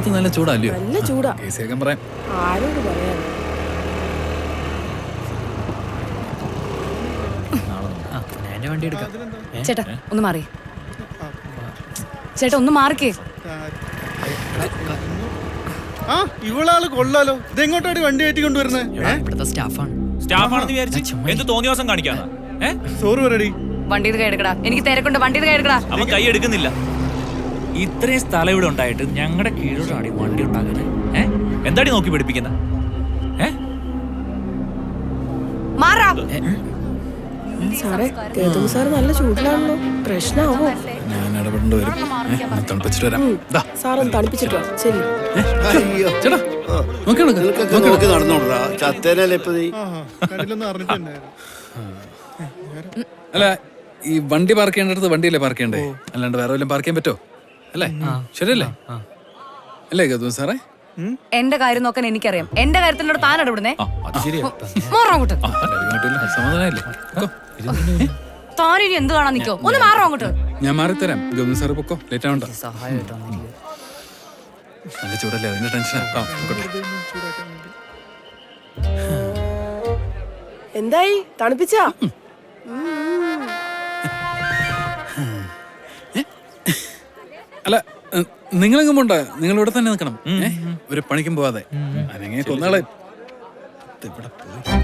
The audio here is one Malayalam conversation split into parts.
ബസ്സിനകത്ത് നല്ല ചൂടല്ലയോ നല്ല ചൂടാ. എ സി ഒക്കെ പറയാം. ആരോട് പറയാൻ എന്റെ വണ്ടി എടുക്കാം. ചേട്ടാ ഒന്ന് മാറി. ചേട്ടാ ഒന്ന് മാറിക്കേ. ആ ഇവളാൾ കൊള്ളാലോ. ഇതെങ്ങോട്ടാണ് വണ്ടി കയറ്റി കൊണ്ടുവരുന്നത് ഇവിടുത്തെ സ്റ്റാഫാണ്. സ്റ്റാഫാണെന്ന് വിചാരിച്ച് എന്ത് തോന്നിയ ദിവസം കാണിക്കാന്ന് സോറി പറയടി. വണ്ടിയിൽ കൈ എടുക്കടാ. എനിക്ക് തിരക്കുണ്ട്. വണ്ടി കൈ എടുക്കടാ. അവൻ കൈ എടുക്കുന്നില്ല. ഇത്രയും സ്ഥലം ഇവിടെ ഉണ്ടായിട്ട് ഞങ്ങളുടെ കീഴോട്ടാണ് ഈ വണ്ടി ഉണ്ടാക്കുന്നത് ഏ? എന്താടി നോക്കി സാറേ? കേതു സാർ നല്ല ചൂടിലാണല്ലോ. പ്രശ്നമാവോ ഞാൻ ഇടപെടേണ്ടി വരും. ഏ, ഒന്ന് തണുപ്പിച്ചിട്ട് വരാം. ദാ, സാറൊന്ന് തണുപ്പിച്ചിട്ടോ ശരി. അയ്യോ. ചേട്ടാ നോക്കി നടക്ക്. നിനക്കൊക്കെ നോക്കി നടന്നോണ്ടാ ചത്തേനല്ലേ ഇപ്പൊ നീ? കണ്ടില്ലെന്ന് അല്ല ഈ വണ്ടി പാർക്ക് ചെയ്യേണ്ടടുത്ത് വണ്ടിയല്ലേ പാർക്ക് ചെയ്യണ്ടേ? അല്ലാണ്ട് വേറെ വല്ലതും പാർക്ക് ചെയ്യാൻ പറ്റോ? അല്ലേ? ശരിയല്ലേ? അല്ലേ ഗതു സാറേ? എന്റെ കാര്യം നോക്കാൻ എനിക്കറിയാം. എന്റെ കാര്യത്തിനോട് താൻ ഇടപെടുന്നേ ആ അത് ശരിയാ. മാറാ അങ്ങോട്ട്. ആ എല്ലാവരും കേട്ടില്ല സമാധാനമല്ലേ ഓ, താൻ ഇനി എന്ത് കാണാൻ നിക്കോ? ഒന്ന് മാറോ അങ്ങോട്ട്. ഞാൻ മാറിത്തരാം. ഗതു സാറ് പൊക്കോ. ലേറ്റ് ആവണ്ട. നല്ല ചൂടല്ലേ? അതിന്റെ ടെൻഷൻ. എന്തായി? തണുപ്പിച്ചാ? അല്ല നിങ്ങളെങ്ങും പോണ്ട. നിങ്ങൾ ഇവിടെ തന്നെ നിൽക്കണം. ഏ? ഒരു പണിക്കും പോവാതെ. അല്ലെങ്കിൽ കൊന്നാളെ ഇവിടെ പോയി?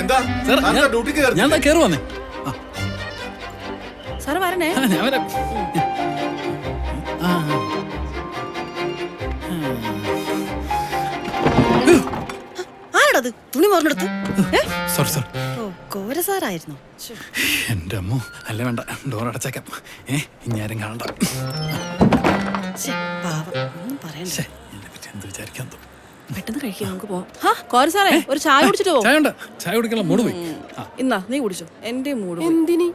എന്താ? സാർ, ഞാൻ- ഡ്യൂട്ടിക്ക് കയറി ഞാൻ ദാ കേറി വന്നേ. സാറ് വരണേ. ആ, ഞാൻ വരാം. ആരാടത് തുണി മോറിനെടുത്ത് സോറി സോറി ഓ കോരസാറായിരുന്നു എന്റെ അമ്മ അല്ല വേണ്ട ഡോർ അടച്ചേക്കാം. ഏ ഇഞ്ഞാരും കാണണ്ട. പാവം. ഒന്നും പറയണ്ട. ശ്ശേ, ഇതിനെപ്പറ്റി എന്ത് വിചാരിക്കാൻ തോന്നും? പെട്ടെന്ന് കഴിക്കാം നമുക്ക് പോവാം. ഹാ കോര സാറേ ഒരു ചായ കുടിച്ചിട്ട് പോ ചായ ഉണ്ട് ചായ കുടിക്കാനുള്ള മൂട് പോയി. ആ. ഇന്നാ നീ കുടിച്ചോ. എന്റെ മൂട് എന്തിനി?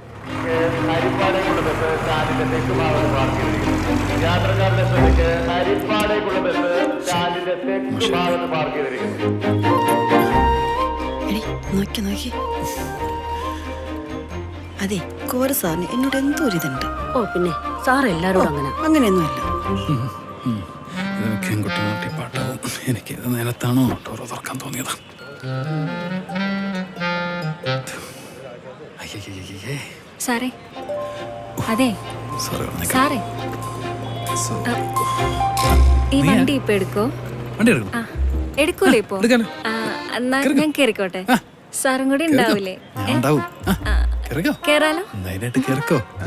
എടി നോക്കി നോക്കി. അതെ കോര സാറിന് എന്നോട് എന്തോ ഒരു ഇതുണ്ട്. ഓ പിന്നെ സാർ എല്ലാരോടും അങ്ങനെ. അങ്ങനെയൊന്നുമല്ല. ഇതൊക്കെ കുട്ടി പാട്ടാവും എനിക്ക് ഇത് നേരത്താണോ ഡോർ തുറക്കാൻ തോന്നിയതാ. അയ്യയ്യയ്യേ. സാറേ അതെ. വന്നേക്കാം. സാറേ ഈ വണ്ടി ഇപ്പൊ എടുക്കോ വണ്ടി എടുക്കും ആ എടുക്കൂലേ ഇപ്പോ? എടുക്കാലോ. ആ, എന്നാ ഞാൻ കേറിക്കോട്ടെ. സാറും കൂടി കേറിക്കോ. ഉണ്ടാവൂലേ? ഞാൻ ഉണ്ടാവും. ആ, കേറിക്കോ? കേറാലോ? ധൈര്യമായിട്ട് കേറിക്കോ. ആ,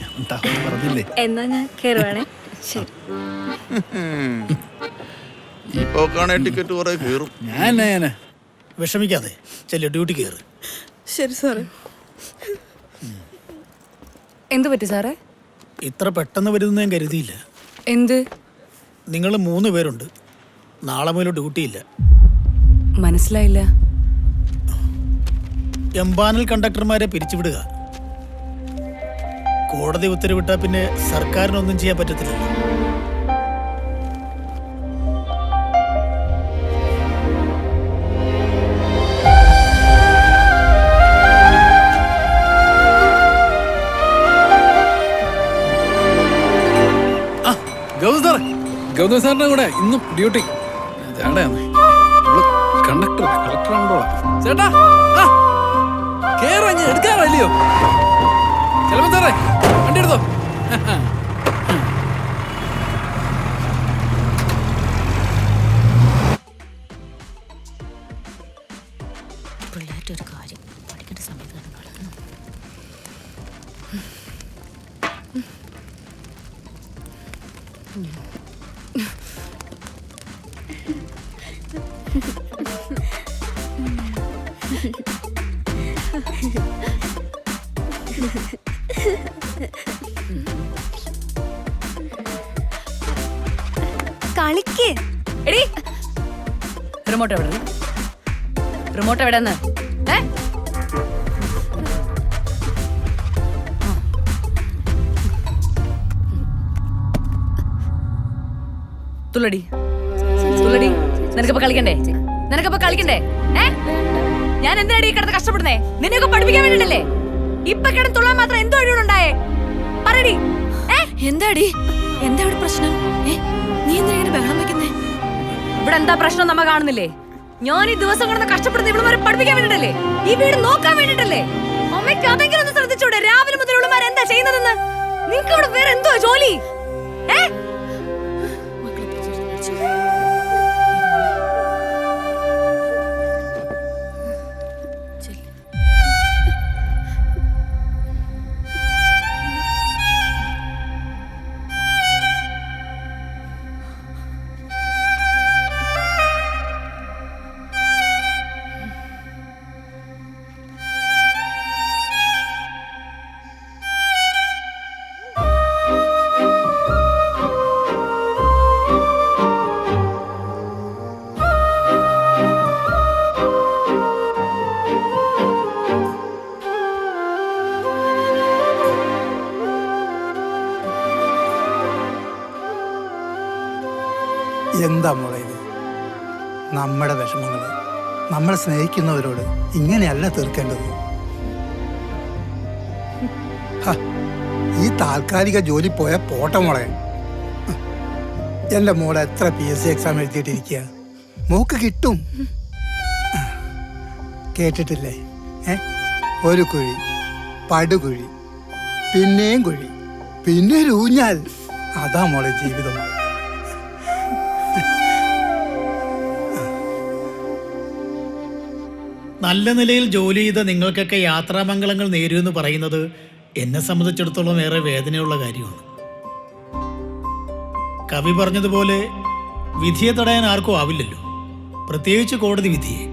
ഞാൻ ഉണ്ടാവും പറഞ്ഞില്ലേ? എന്നാ ഞാൻ കേറുവാണേ. ശരി. ഈ പോക്കാണെ ടിക്കറ്റ് കുറെ കീറും. ഞാൻ ഞാൻ. വിഷമിക്കാതെ. ചെല്ലു ഡ്യൂട്ടി കയറ് ശരി സാറേ എന്ത് പറ്റി സാറേ? ഇത്ര പെട്ടെന്ന് വരുമെന്ന് ഞാൻ കരുതിയില്ല. എന്ത്? നിങ്ങൾ മൂന്ന് പേരുണ്ട്. നാളെ മുതൽ ഡ്യൂട്ടിയില്ല. മനസ്സിലായില്ല. എംബാനൽ കണ്ടക്ടർമാരെ പിരിച്ചുവിടുക. കോടതി ഉത്തരവിട്ടാൽ പിന്നെ സർക്കാരിനൊന്നും ചെയ്യാൻ പറ്റത്തില്ല ഗൗതം സാറേ സാറിന്റെ കൂടെ ഇന്നും ഡ്യൂട്ടി. ചേട്ടയാണ് കളക്ടർ ചേട്ടാ ആ, ഞാൻ എടുക്കാറല്ലയോ ചെലപ്പോ സാറേ വണ്ടി എടുത്തോ? കളിക്ക് എടി. റിമോട്ട് എവിടെ റിമോട്ട് എവിടെ ഏ? തുള്ളടി. തുള്ളടി. നിനക്കിപ്പോ കളിക്കണ്ടേ? നിനക്കിപ്പോ കളിക്കണ്ടേ? ഞാൻ എന്തിനാടി ഈ കിടന്ന് കഷ്ടപ്പെടുന്നേ? നിന്നെയൊക്കെ പഠിപ്പിക്കാൻ വേണ്ടിട്ടല്ലേ ഇപ്പൊ കിടന്നുള്ളാൻ മാത്രം എന്തോ ഒഴിവുണ്ടായേ പറയടി. എന്താടി? എന്താ ഇവിടെ പ്രശ്നം? നീ എന്തിനാ ഇങ്ങനെ ബഹളം വെക്കുന്നേ? ഇവിടെ എന്താ പ്രശ്നം നമ്മ കാണുന്നില്ലേ? ഞാൻ ഈ ദിവസം കിടന്ന് കഷ്ടപ്പെടുന്ന ഇവളുമാരെ പഠിപ്പിക്കാൻ വേണ്ടിട്ടല്ലേ? ഈ വീട് നോക്കാൻ വേണ്ടിട്ടല്ലേ? അമ്മയ്ക്ക് അതെങ്കിലും ഒന്ന് ശ്രദ്ധിച്ചൂടെ? രാവിലെ മുതൽ ഇവളുമാർ എന്താ ചെയ്യുന്നതെന്ന്? നിങ്ങൾക്ക് ഇവിടെ വേറെ എന്തോ ജോലി? ഏ? വിഷമങ്ങൾ നമ്മളെ സ്നേഹിക്കുന്നവരോട് ഇങ്ങനെയല്ല തീർക്കേണ്ടത്. ഈ താൽക്കാലിക ജോലി പോയ പോട്ട മോളെ. എന്റെ മോളെ എത്ര പി എസ് സി എക്സാം എഴുതിയിട്ടിരിക്കുക മോക്ക് കിട്ടും. കേട്ടിട്ടില്ലേ? ഏ ഒരു കുഴി പടുകുഴി പിന്നെയും കുഴി പിന്നെ ഒരു ഊഞ്ഞാൽ. അതാ മോളെ ജീവിതം. നല്ല നിലയിൽ ജോലി ചെയ്ത നിങ്ങൾക്കൊക്കെ യാത്രാമംഗളങ്ങൾ നേരുമെന്ന് പറയുന്നത് എന്നെ സംബന്ധിച്ചിടത്തോളം ഏറെ വേദനയുള്ള കാര്യമാണ്. കവി പറഞ്ഞതുപോലെ വിധിയെ തടയാൻ ആർക്കും ആവില്ലല്ലോ. പ്രത്യേകിച്ച് കോടതി വിധിയെ.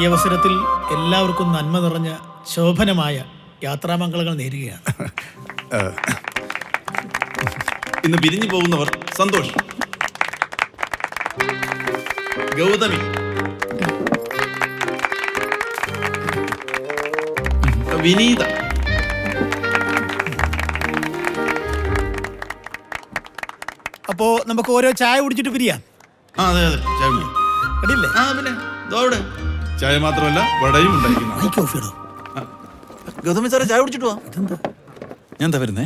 ഈ അവസരത്തിൽ എല്ലാവർക്കും നന്മ നിറഞ്ഞ ശോഭനമായ യാത്രാമംഗളങ്ങൾ നേരുകയാണ്. ഇന്ന് പിരിഞ്ഞു പോകുന്നവർ സന്തോഷം. ഗൗതമി. വിനീത. അപ്പോ നമുക്ക് ഓരോ ചായ കുടിച്ചിട്ട് പിരിയാം. ആ അതെ അതെ. ചായ ആ പിന്നെ ദോ അവിടെ. ചായ മാത്രമല്ല വടയും ഉണ്ടായിരിക്കുന്നു. ഗൗതമി സാറേ ചായ കുടിച്ചിട്ട് പോവാ ഞാൻ എന്താ വരുന്നേ?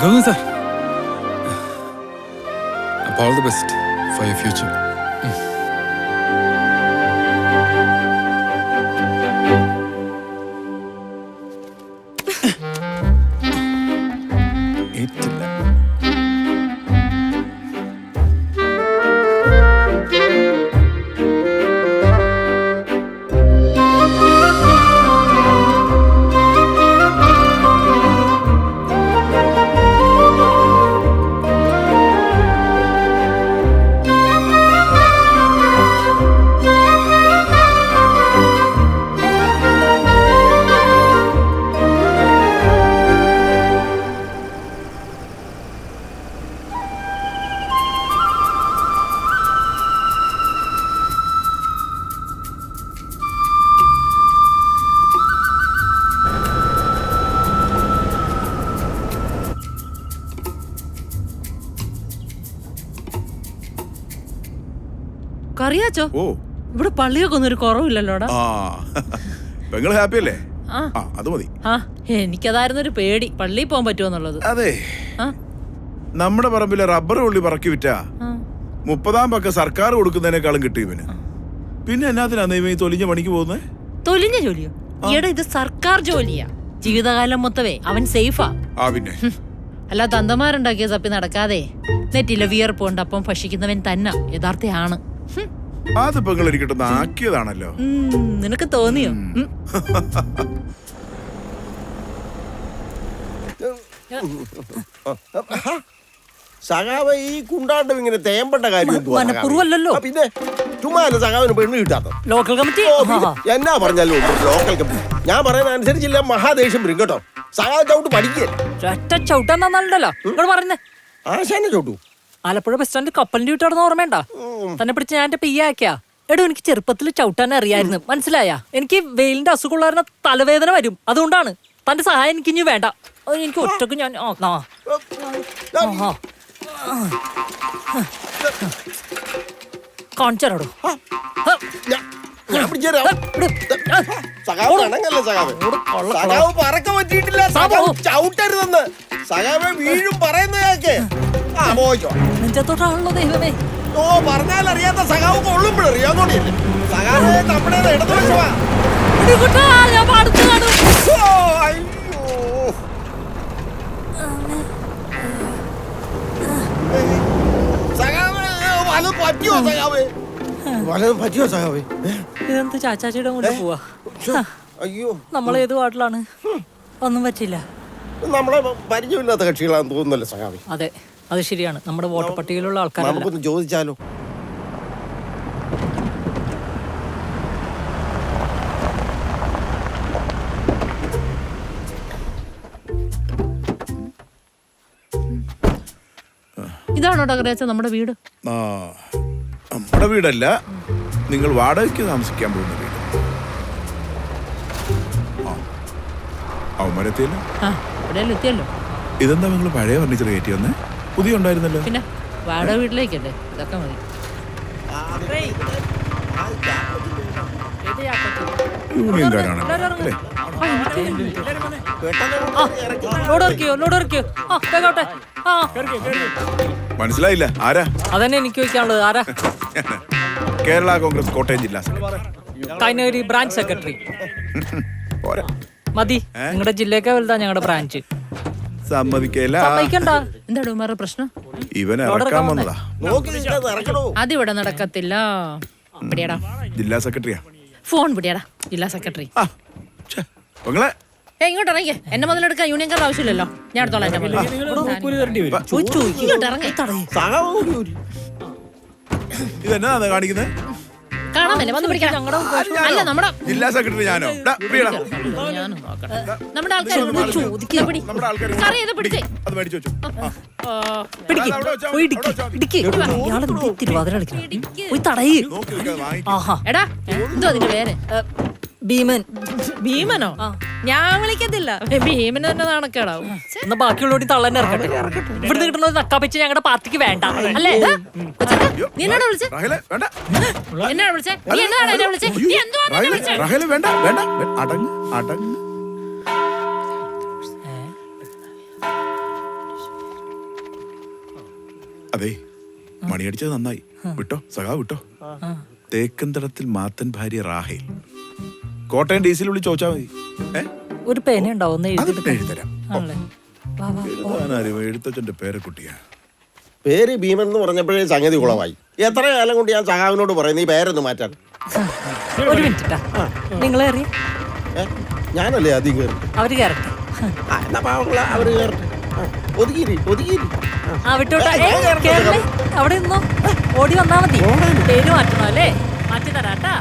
ഗൗതം സാർ. അപ്പോൾ all the best for your future കറിയാച്ചോ ഓ. ഇവിടെ പള്ളിയൊക്കെ ഒന്നും ഒരു കുറവില്ലല്ലോടാ. ആ. പെങ്ങൾ ഹാപ്പി അല്ലേ ആ. ആ അത് മതി. ആ എനിക്കതായിരുന്നു ഒരു പേടി. പള്ളിയിൽ പോകാൻ പറ്റുമെന്നുള്ളത്. അതെ. ആ. നമ്മുടെ പറമ്പിലെ റബ്ബർ ഉള്ളി പറക്കി വിറ്റാ. ആ. മുപ്പതാം പക്ക സർക്കാർ കൊടുക്കുന്നതിനേക്കാളും കിട്ടും ഇവന്. പിന്നെ എന്നാത്തിനാ ഇവൻ ഈ തൊലിഞ്ഞ പണിക്ക് പോകുന്നത് തൊലിഞ്ഞ ജോലിയോ? ഈടെ ഇത് സർക്കാർ ജോലിയാ. ജീവിതകാലം മൊത്തവേ അവൻ സേഫാ. ആ പിന്നെ. അല്ല തന്തമാരുണ്ടാക്കിയ തപ്പി നടക്കാതെ. നെറ്റിലെ വിയർപ്പ് കൊണ്ട് അപ്പം ഭക്ഷിക്കുന്നവൻ തന്നെ. യഥാർത്ഥയാണ്. അത് പെങ്ങൾ ഇരിക്കട്ടെ ആക്കിയതാണല്ലോ. ഉം, നിനക്ക് തോന്നിയോ? ഉം. സഖാവ് ഈ കുണ്ടാണ്ട് ഇങ്ങനെ തേമ്പട്ട കാര്യം എന്തുവാ സഖാവേ? മനഃപൂർവമല്ലല്ലോ. ആ, പിന്നെ ചുമ്മാ അല്ല സഖാവിന് പെണ്ണ് കിട്ടാത്ത ലോക്കൽ കമ്മിറ്റി ഓ, പിന്നെ എന്നാ പറഞ്ഞാലും ലോക്കൽ കമ്മിറ്റി ഞാൻ പറയുന്ന അനുസരിച്ചില്ല മഹാദേഷ്യം വരും കേട്ടോ. സഖാവ് ചവിട്ട് പഠിക്കേ ഒറ്റ ചവിട്ടാന്നല്ലോ ഇവിടെ പറയുന്നേ. ആശാനെ ചവിട്ടു. ആലപ്പുഴ ബസ് സ്റ്റാൻഡിൽ കപ്പലിന്റെ വീട്ടാണെന്ന് ഓർമ്മയുണ്ടോ? തന്നെ പിടിച്ച് ഞാൻ എന്റെ പിയ്യാക്കിയാ എടോ എനിക്ക് ചെറുപ്പത്തിൽ ചവിട്ടാൻ അറിയായിരുന്നു. മനസ്സിലായ? എനിക്ക് വെയിലിന്റെ അസുഖമുള്ള തലവേദന വരും. അതുകൊണ്ടാണ്. തന്റെ സഹായം എനിക്ക് ഇനി വേണ്ട. എനിക്ക് ഒറ്റയ്ക്ക് ഞാൻ കാണിച്ചോ ചവിട്ടരുതെന്ന്. സഖാവ് വീഴും പറയുന്ന കേക്ക് ആ പോയിക്കോ. നെഞ്ചത്തോട്ടാണല്ലോ ദൈവമേ. ഓ പറഞ്ഞാൽ അറിയാത്ത സഖാവ് നമ്മുടെ ഞാൻ പാടത്ത് കാണും. ഓ, അയ്യോ. സഖാവ് പറ്റിയോ സഖാവ്? വല്ലതും പറ്റിയോ സഖാവ്? ഇതെന്ത് ചാച്ചാച്ചിയുടെ കൊണ്ട് പോവാ? അയ്യോ. നമ്മളേത് വാട്ടിലാണ് ഒന്നും പറ്റില്ല നമ്മളെ പരിചയമില്ലാത്ത കക്ഷികളാണെന്ന് തോന്നുന്നല്ലോ സഖാവ്? അതെ. അത് ശരിയാണ്. നമ്മുടെ വോട്ടർ പട്ടികയിലുള്ള ആൾക്കാർ നമുക്കൊന്ന് ചോദിച്ചാലോ? ഇതാണോ ടകരാച്ച നമ്മുടെ വീട്? ആ നമ്മുടെ വീടല്ല. നിങ്ങൾ വാടകയ്ക്ക് താമസിക്കാൻ പോകുന്ന വീട്. ആ അവന്മാരെത്തിയല്ലോ? ആ ഇവിടെ എത്തിയല്ലോ? ഇതെന്താ നിങ്ങൾ പഴയ ഫർണിച്ചർ കയറ്റി വന്നേ? പുതിയ ഉണ്ടായിരുന്നല്ലോ പിന്നെ വാടക വീട്ടിലേക്കല്ലേ? ഇതൊക്കെ മതി. അല്ലേ? മനസ്സിലായില്ല. ആരാ? അതന്നെ എനിക്ക് ചോദിക്കാനുള്ളത്. ആരാ? കേരള കോൺഗ്രസ് കോട്ടയം ജില്ലാ സെക്രട്ടറി. Kainagiri branch secretary. മതി. നിങ്ങളുടെ ജില്ലയൊക്കെ വലുതാ ഞങ്ങളുടെ ബ്രാഞ്ച്. സമ്മതിക്കല്ല സമ്മതിക്കണ്ട? എന്താണ് ഉമാരുടെ പ്രശ്നം? ഇവൻ ഇറക്കാൻ വന്നതാ. അതിവിടെ നടക്കത്തില്ല. പിടിയടാ. ജില്ലാ സെക്രട്ടറിയാ? ഫോൺ പിടിയടാ ജില്ലാ സെക്രട്ടറി. പെങ്ങളെ. ഏ ഇങ്ങോട്ട് ഇറങ്ങി എന്നെ മുതലെടുക്കാൻ യൂണിയൻകാരുടെ ആവശ്യമില്ലല്ലോ. ഞാൻ എടുത്തോളാം എന്റെ മുതൽ ഇങ്ങോട്ട് ഇറങ്ങി. ഇതെന്നാ കാണിക്കുന്നത് കാണാമല്ലേ വന്ന് പിടിക്കാം. അല്ല നമ്മുടെ ജില്ലാ സെക്രട്ടറി ഞാനോ. ഞാനും നോക്കട്ടെ. നമ്മുടെ ആൾക്കാർ ചോദിക്കുക പിടി നമ്മുടെ ആൾക്കാര് കറി ചെയ്ത് പിടിച്ചേ അത് മേടിച്ചു വെച്ചു. ഇയാളെ തിരുവാതിര കളിക്കണം പോയി തടയ്. ആഹാ. എടാ എന്തോ അതിന്റെ പേര്? ഭീമൻ. ഭീമനോ? ഞാൻ വിളിക്കത്തില്ല. ഭീമൻ തന്നെ നാണക്കേടാവും. എന്നാ തള്ളന്നെ ഇറക്കട്ടെ. ഇവിടുന്ന് കിട്ടുന്നത് നക്കാപ്പിച്ച് ഞങ്ങളുടെ പാർട്ടിക്ക് വേണ്ട. അല്ലേ? നീ എന്നാണ് വിളിച്ചേ? റഹലെ വേണ്ട. എന്നാണ് വിളിച്ചേ? നീ എന്താണ് എന്നെ വിളിച്ചേ? നീ എന്തുവാ എന്നെ റഹലെ വിളിച്ചേ? റഹലെ വേണ്ട വേണ്ട. വേ- അടങ്ങ് അടങ്ങ്. അതെ മണിയടിച്ചത് നന്നായി. വിട്ടോ? സഖാ വിട്ടോ? തേക്കന്തടത്തിൽ മാത്തൻ ഭാര്യ റാഹേൽ. കോട്ടയം ഡി സിയിൽ വിളി ചോദിച്ചാ മതി. ഒരു പേന ഉണ്ടാവും അത് എഴുതി പിന്നെ എഴുതരാം ആണല്ലേ? വാ വാ എഴുതാനാരും പേരക്കുട്ടിയാ പേര് ഭീമൻ എന്ന് പറഞ്ഞപ്പോഴേ സംഗതി കുളമായി എത്ര കാലം കൊണ്ട് ഞാൻ സഹാവിനോട് പറയുന്നു ഈ പേരൊന്ന് മാറ്റാൻ. ഒരു മിനിറ്റ് ട്ടാ. ഏ? ഞാനല്ലേ ആദ്യം കയറി അവർ കയറട്ടെ ആ, എന്നാ പാവങ്ങള അവർ കയറട്ടെ ആ, ഒതുക്കിയിരി ഒതുക്കിയിരി ആ. വിട്ടോട്ടെ. ഏ, കേറണേ അവിടെ നിന്നോ. ഓടി വന്നാ മതി. പേര് മാറ്റണോ അല്ലേ? മാറ്റി തരാട്ടാ.